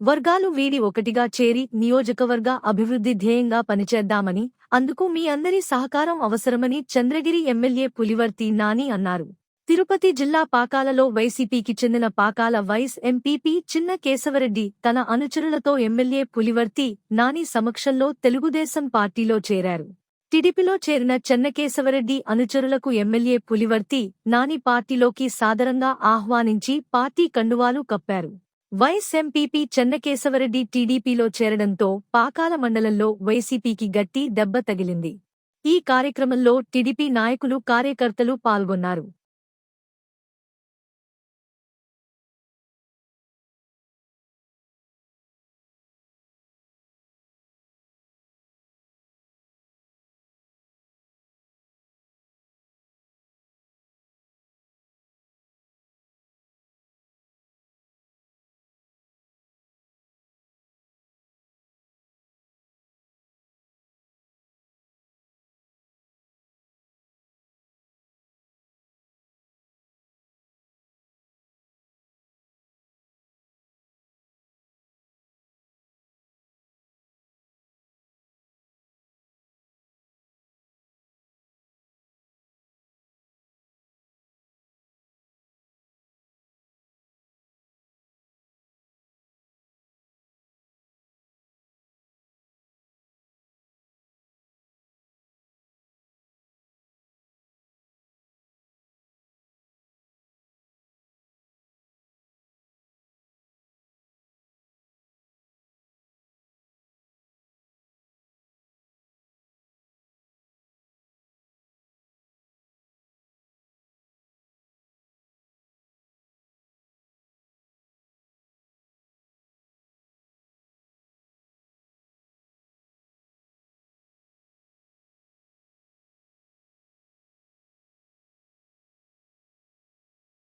వర్గాలు వీడి ఒకటిగా చేరి నియోజకవర్గ అభివృద్ధి ధ్యేయంగా పనిచేద్దామని అందుకు మీ అందరి సహకారం అవసరమని చంద్రగిరి ఎమ్మెల్యే పులివర్తి నాని అన్నారు. తిరుపతి జిల్లా పాకాలలో వైసీపీకి చెందిన పాకాల వైస్ ఎంపీపీ చిన్న కేశవరెడ్డి తన అనుచరులతో ఎమ్మెల్యే పులివర్తి నాని సమక్షంలో తెలుగుదేశం పార్టీలో చేరారు. టిడిపిలో చేరిన చెన్నకేశవరెడ్డి అనుచరులకు ఎమ్మెల్యే పులివర్తి నాని పార్టీలోకి సాదరంగా ఆహ్వానించి పార్టీ కండువాలు కప్పారు. వైస్ ఎంపీపీ చెన్నకేశవరెడ్డి టీడీపీలో చేరడంతో పాకాల మండలంలో వైసీపీకి గట్టి దెబ్బ తగిలింది. ఈ కార్యక్రమంలో టీడీపీ నాయకులు కార్యకర్తలు పాల్గొన్నారు.